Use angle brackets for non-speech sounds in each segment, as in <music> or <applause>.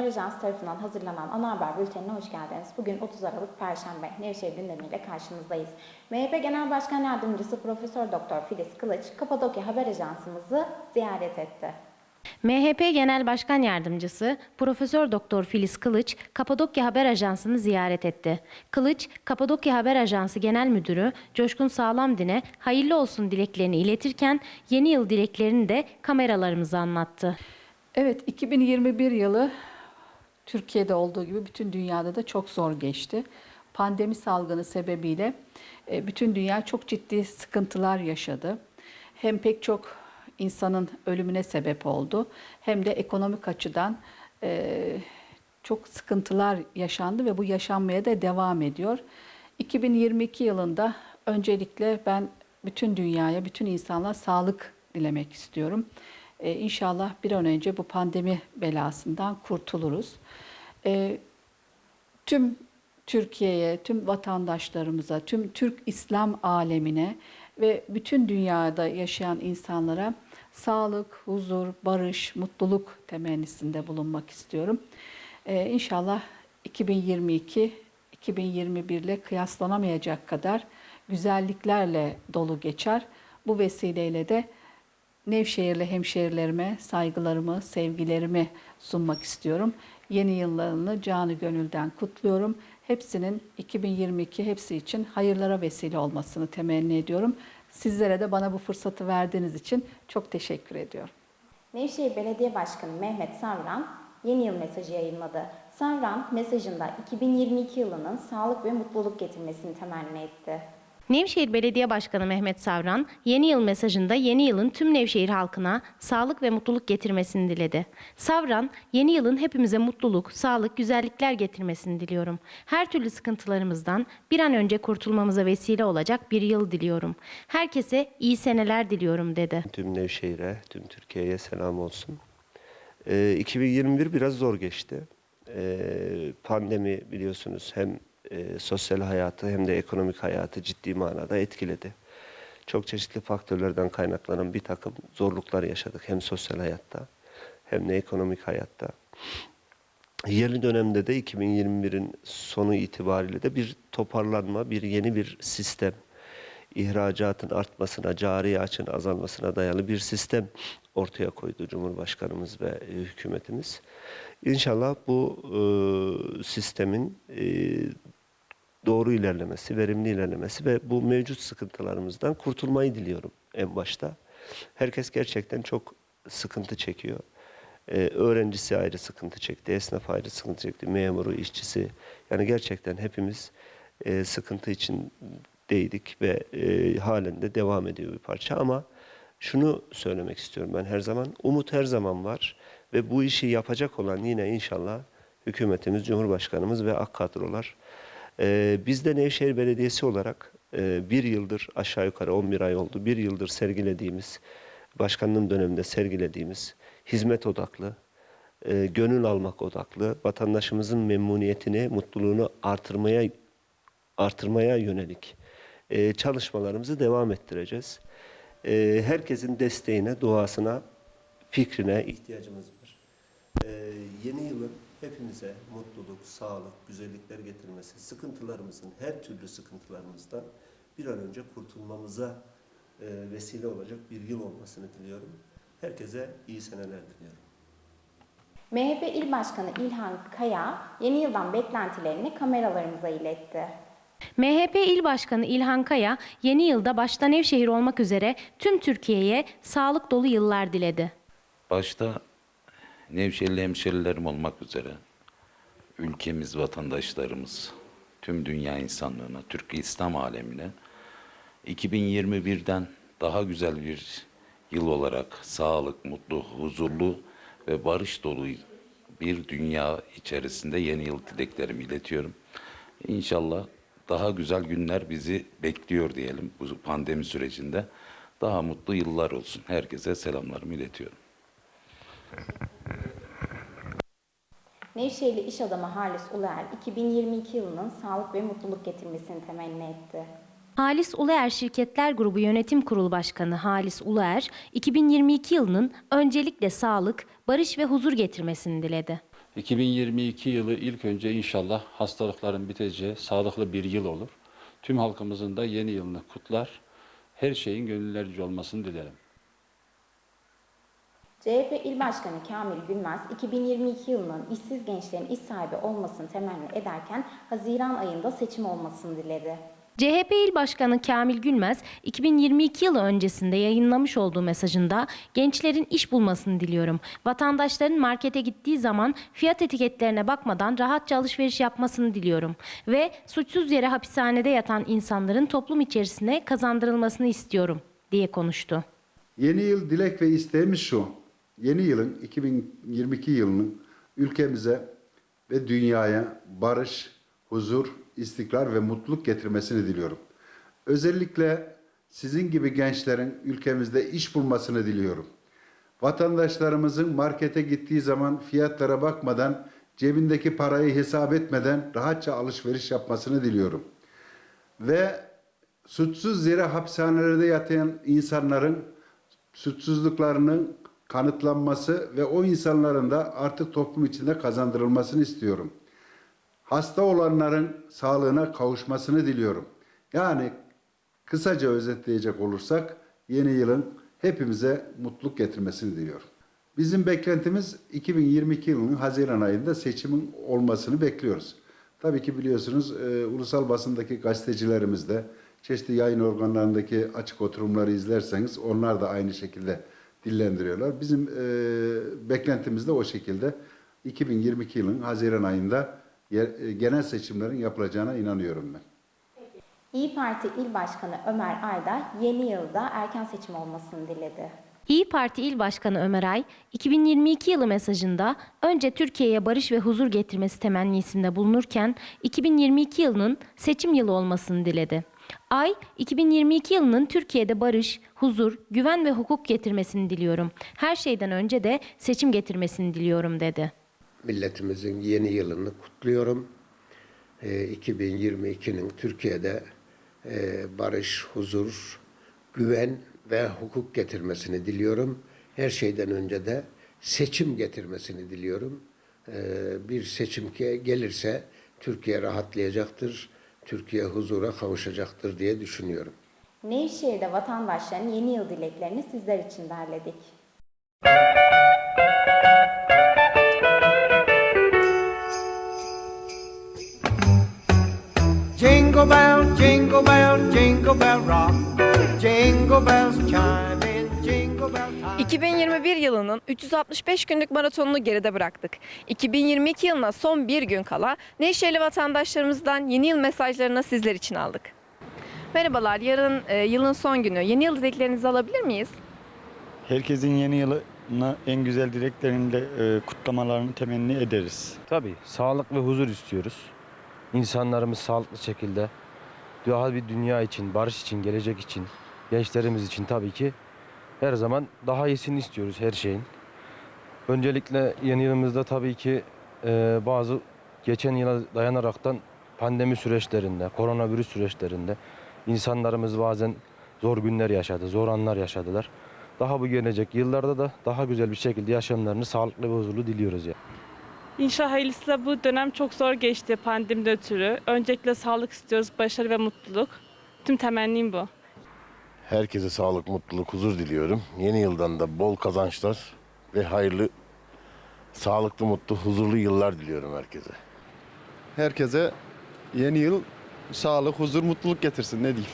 Haber Ajansı tarafından hazırlanan ana haber bültenine hoş geldiniz. Bugün 30 Aralık Perşembe, Nevşehir gündemiyle karşınızdayız. MHP Genel Başkan Yardımcısı Profesör Doktor Filiz Kılıç, Kapadokya Haber Ajansımızı ziyaret etti. MHP Genel Başkan Yardımcısı Profesör Doktor Filiz Kılıç Kapadokya Haber Ajansı'nı ziyaret etti. Kılıç, Kapadokya Haber Ajansı Genel Müdürü Coşkun Sağlamdin'e hayırlı olsun dileklerini iletirken yeni yıl dileklerini de kameralarımıza anlattı. Evet, 2021 yılı Türkiye'de olduğu gibi bütün dünyada da çok zor geçti. Pandemi salgını sebebiyle e, bütün dünya çok ciddi sıkıntılar yaşadı. Hem pek çok insanın ölümüne sebep oldu hem de ekonomik açıdan e, çok sıkıntılar yaşandı ve bu yaşanmaya da devam ediyor. 2022 yılında öncelikle ben bütün dünyaya, bütün insanlara sağlık dilemek istiyorum. Ee, inşallah bir an önce bu pandemi belasından kurtuluruz. Ee, tüm Türkiye'ye, tüm vatandaşlarımıza, tüm Türk İslam alemine ve bütün dünyada yaşayan insanlara sağlık, huzur, barış, mutluluk temennisinde bulunmak istiyorum. Ee, inşallah 2022 2021 ile kıyaslanamayacak kadar güzelliklerle dolu geçer. Bu vesileyle de Nevşehirli hemşehrilerime saygılarımı, sevgilerimi sunmak istiyorum. Yeni yıllarını canı gönülden kutluyorum. Hepsinin 2022 hepsi için hayırlara vesile olmasını temenni ediyorum. Sizlere de bana bu fırsatı verdiğiniz için çok teşekkür ediyorum. Nevşehir Belediye Başkanı Mehmet Savran yeni yıl mesajı yayınladı. Savran mesajında 2022 yılının sağlık ve mutluluk getirmesini temenni etti. Nevşehir Belediye Başkanı Mehmet Savran, yeni yıl mesajında yeni yılın tüm Nevşehir halkına sağlık ve mutluluk getirmesini diledi. Savran, yeni yılın hepimize mutluluk, sağlık, güzellikler getirmesini diliyorum. Her türlü sıkıntılarımızdan bir an önce kurtulmamıza vesile olacak bir yıl diliyorum. Herkese iyi seneler diliyorum dedi. Tüm Nevşehir'e, tüm Türkiye'ye selam olsun. Ee, 2021 biraz zor geçti. Ee, pandemi biliyorsunuz hem e, sosyal hayatı hem de ekonomik hayatı ciddi manada etkiledi. Çok çeşitli faktörlerden kaynaklanan bir takım zorluklar yaşadık hem sosyal hayatta hem de ekonomik hayatta. Yeni dönemde de 2021'in sonu itibariyle de bir toparlanma, bir yeni bir sistem, ihracatın artmasına, cari açın azalmasına dayalı bir sistem ortaya koydu Cumhurbaşkanımız ve e, hükümetimiz. İnşallah bu e, sistemin e, doğru ilerlemesi, verimli ilerlemesi ve bu mevcut sıkıntılarımızdan kurtulmayı diliyorum en başta. Herkes gerçekten çok sıkıntı çekiyor. Ee, öğrencisi ayrı sıkıntı çekti, esnaf ayrı sıkıntı çekti, memuru, işçisi. Yani gerçekten hepimiz e, sıkıntı içindeydik ve e, halen de devam ediyor bir parça. Ama şunu söylemek istiyorum ben her zaman. Umut her zaman var ve bu işi yapacak olan yine inşallah hükümetimiz, Cumhurbaşkanımız ve AK kadrolar. Ee, biz de Nevşehir Belediyesi olarak e, bir yıldır aşağı yukarı 11 ay oldu. Bir yıldır sergilediğimiz, başkanlığım döneminde sergilediğimiz hizmet odaklı, e, gönül almak odaklı, vatandaşımızın memnuniyetini, mutluluğunu artırmaya artırmaya yönelik e, çalışmalarımızı devam ettireceğiz. E, herkesin desteğine, duasına, fikrine ihtiyacımız var. E, yeni yılın hepimize mutluluk, sağlık, güzellikler getirmesi, sıkıntılarımızın, her türlü sıkıntılarımızdan bir an önce kurtulmamıza e, vesile olacak bir yıl olmasını diliyorum. Herkese iyi seneler diliyorum. MHP İl Başkanı İlhan Kaya yeni yıldan beklentilerini kameralarımıza iletti. MHP İl Başkanı İlhan Kaya, yeni yılda başta Nevşehir olmak üzere tüm Türkiye'ye sağlık dolu yıllar diledi. Başta Nevşehirli hemşerilerim olmak üzere ülkemiz, vatandaşlarımız, tüm dünya insanlığına, Türk İslam alemine 2021'den daha güzel bir yıl olarak sağlık, mutlu, huzurlu ve barış dolu bir dünya içerisinde yeni yıl dileklerimi iletiyorum. İnşallah daha güzel günler bizi bekliyor diyelim bu pandemi sürecinde. Daha mutlu yıllar olsun. Herkese selamlarımı iletiyorum. <laughs> Nevşehirli iş adamı Halis Uluer 2022 yılının sağlık ve mutluluk getirmesini temenni etti. Halis Uluer Şirketler Grubu Yönetim Kurulu Başkanı Halis Uluer, 2022 yılının öncelikle sağlık, barış ve huzur getirmesini diledi. 2022 yılı ilk önce inşallah hastalıkların biteceği sağlıklı bir yıl olur. Tüm halkımızın da yeni yılını kutlar. Her şeyin gönüllerince olmasını dilerim. CHP İl Başkanı Kamil Gülmez, 2022 yılının işsiz gençlerin iş sahibi olmasını temenni ederken Haziran ayında seçim olmasını diledi. CHP İl Başkanı Kamil Gülmez, 2022 yılı öncesinde yayınlamış olduğu mesajında gençlerin iş bulmasını diliyorum. Vatandaşların markete gittiği zaman fiyat etiketlerine bakmadan rahatça alışveriş yapmasını diliyorum. Ve suçsuz yere hapishanede yatan insanların toplum içerisine kazandırılmasını istiyorum diye konuştu. Yeni yıl dilek ve isteğimiz şu. Yeni yılın 2022 yılının ülkemize ve dünyaya barış, huzur, istikrar ve mutluluk getirmesini diliyorum. Özellikle sizin gibi gençlerin ülkemizde iş bulmasını diliyorum. Vatandaşlarımızın markete gittiği zaman fiyatlara bakmadan, cebindeki parayı hesap etmeden rahatça alışveriş yapmasını diliyorum. Ve suçsuz yere hapishanelerde yatan insanların suçsuzluklarının kanıtlanması ve o insanların da artık toplum içinde kazandırılmasını istiyorum. Hasta olanların sağlığına kavuşmasını diliyorum. Yani kısaca özetleyecek olursak yeni yılın hepimize mutluluk getirmesini diliyorum. Bizim beklentimiz 2022 yılının Haziran ayında seçimin olmasını bekliyoruz. Tabii ki biliyorsunuz e, ulusal basındaki gazetecilerimiz de çeşitli yayın organlarındaki açık oturumları izlerseniz onlar da aynı şekilde dillendiriyorlar. Bizim e, beklentimiz de o şekilde 2022 yılının Haziran ayında yer- e, genel seçimlerin yapılacağına inanıyorum ben. İyi Parti İl Başkanı Ömer Ayda yeni yılda erken seçim olmasını diledi. İyi Parti İl Başkanı Ömer Ay, 2022 yılı mesajında önce Türkiye'ye barış ve huzur getirmesi temennisinde bulunurken 2022 yılının seçim yılı olmasını diledi. Ay, 2022 yılının Türkiye'de barış, huzur, güven ve hukuk getirmesini diliyorum. Her şeyden önce de seçim getirmesini diliyorum dedi. milletimizin yeni yılını kutluyorum. Ee, 2022'nin Türkiye'de e, barış, huzur, güven ve hukuk getirmesini diliyorum. Her şeyden önce de seçim getirmesini diliyorum. Ee, bir seçim gelirse Türkiye rahatlayacaktır, Türkiye huzura kavuşacaktır diye düşünüyorum. Nevşehir'de vatandaşların yeni yıl dileklerini sizler için derledik. Jingle bell, jingle bell, jingle bell rock. 2021 yılının 365 günlük maratonunu geride bıraktık. 2022 yılına son bir gün kala Nevşehirli vatandaşlarımızdan yeni yıl mesajlarını sizler için aldık. Merhabalar, yarın e, yılın son günü. Yeni yıl dileklerinizi alabilir miyiz? Herkesin yeni yılına en güzel dileklerini de e, kutlamalarını temenni ederiz. Tabii sağlık ve huzur istiyoruz. İnsanlarımız sağlıklı şekilde daha bir dünya için, barış için, gelecek için, gençlerimiz için tabii ki her zaman daha iyisini istiyoruz her şeyin. Öncelikle yeni yılımızda tabii ki e, bazı geçen yıla dayanaraktan pandemi süreçlerinde, koronavirüs süreçlerinde insanlarımız bazen zor günler yaşadı, zor anlar yaşadılar. Daha bu gelecek yıllarda da daha güzel bir şekilde yaşamlarını sağlıklı ve huzurlu diliyoruz ya. İnşallah hayırlısıyla bu dönem çok zor geçti pandemiden ötürü. Öncelikle sağlık istiyoruz, başarı ve mutluluk. Tüm temennim bu. Herkese sağlık, mutluluk, huzur diliyorum. Yeni yıldan da bol kazançlar ve hayırlı, sağlıklı, mutlu, huzurlu yıllar diliyorum herkese. Herkese yeni yıl sağlık, huzur, mutluluk getirsin ne diyeyim.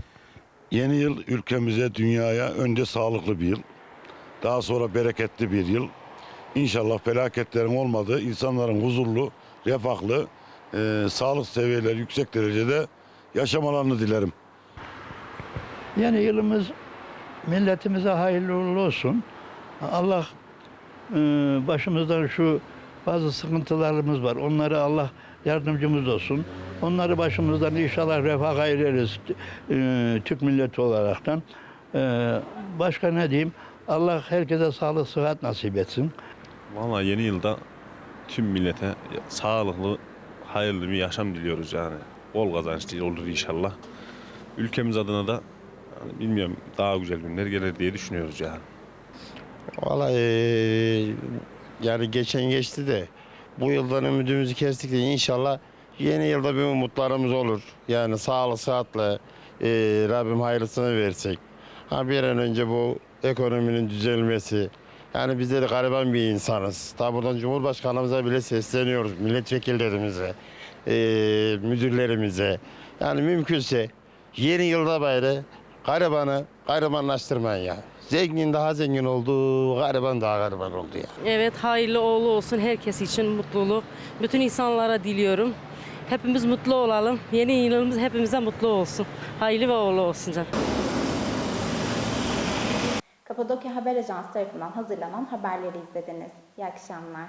<laughs> Yeni yıl ülkemize, dünyaya önce sağlıklı bir yıl. Daha sonra bereketli bir yıl. İnşallah felaketlerin olmadığı, insanların huzurlu, refahlı, e, sağlık seviyeleri yüksek derecede yaşamalarını dilerim. Yeni yılımız milletimize hayırlı olsun. Allah e, başımızdan şu bazı sıkıntılarımız var. Onları Allah yardımcımız olsun. Onları başımızdan inşallah refah ayırırız e, Türk milleti olaraktan. E, başka ne diyeyim? Allah herkese sağlık, sıhhat nasip etsin. Vallahi yeni yılda tüm millete sağlıklı, hayırlı bir yaşam diliyoruz yani. Bol kazançlı olur inşallah. Ülkemiz adına da yani bilmiyorum daha güzel günler gelir diye düşünüyoruz yani. Vallahi yani geçen geçti de Bu yıldan ümidimizi kestik de inşallah yeni yılda bir umutlarımız olur. Yani sağlık, sıhhatle e, Rabbim hayırlısını versek. Ha bir an önce bu ekonominin düzelmesi. Yani bizleri gariban bir insanız. Ta buradan Cumhurbaşkanımıza bile sesleniyoruz. Milletvekillerimize, e, müdürlerimize. Yani mümkünse yeni yılda böyle garibanı garibanlaştırmayın ya. Zengin daha zengin oldu, gariban daha gariban oldu ya. Evet hayırlı uğurlu olsun herkes için mutluluk. Bütün insanlara diliyorum. Hepimiz mutlu olalım. Yeni yılımız hepimize mutlu olsun. Hayırlı ve uğurlu olsun canım. Kapadokya Haber Ajansı tarafından hazırlanan haberleri izlediniz. İyi akşamlar.